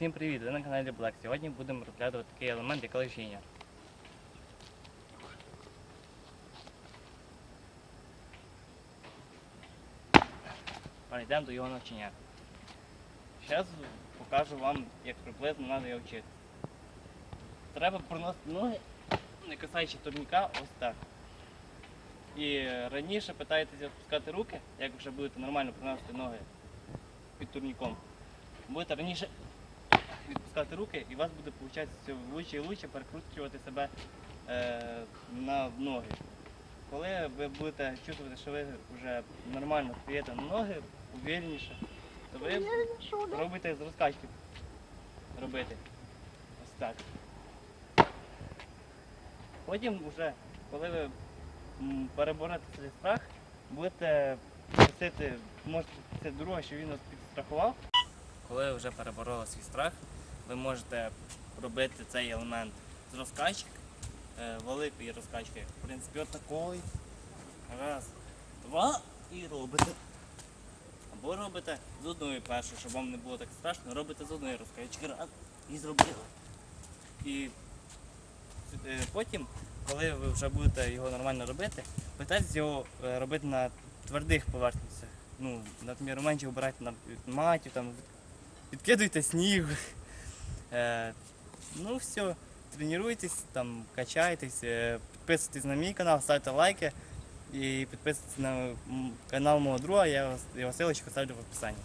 Всім привіт! Ви на каналі Black. Сьогодні будемо розглядати такий елемент, як лежіння. Перейдемо до його навчання. Зараз покажу вам, як приблизно треба його вчити. Треба проносити ноги, не касаючи турніка, ось так. І раніше питаєтеся відпускати руки, як вже будете нормально проносити ноги під турніком. Будете раніше відпускати руки, і у вас буде виходить все лучше і лучше перекручувати себе е, на ноги. Коли ви будете чувствувати, що ви вже нормально стоїте на ноги, увереніше, то ви робите з розкачки. Робити. Ось так. Потім вже, коли ви переборете цей страх, будете просити, можете це друга, що він вас підстрахував. Коли ви вже перебороли свій страх, ви можете робити цей елемент з розкачки, е, великої розкачки. В принципі, отакої. Раз, два і робите. Або робите з одної першої, щоб вам не було так страшно, робите з одної розкачки. Раз і зробили. І е, потім, коли ви вже будете його нормально робити, питайтесь його е, робити на твердих поверхнях. Ну, наприклад, менше обирайте на матів, там, підкидуйте сніг. Е, ну все, тренируйтесь, там, качайтесь, е, підписуйтесь на мій канал, ставте лайки і підписуйтесь на канал мого друга, я його, ссылочку ставлю в описанні.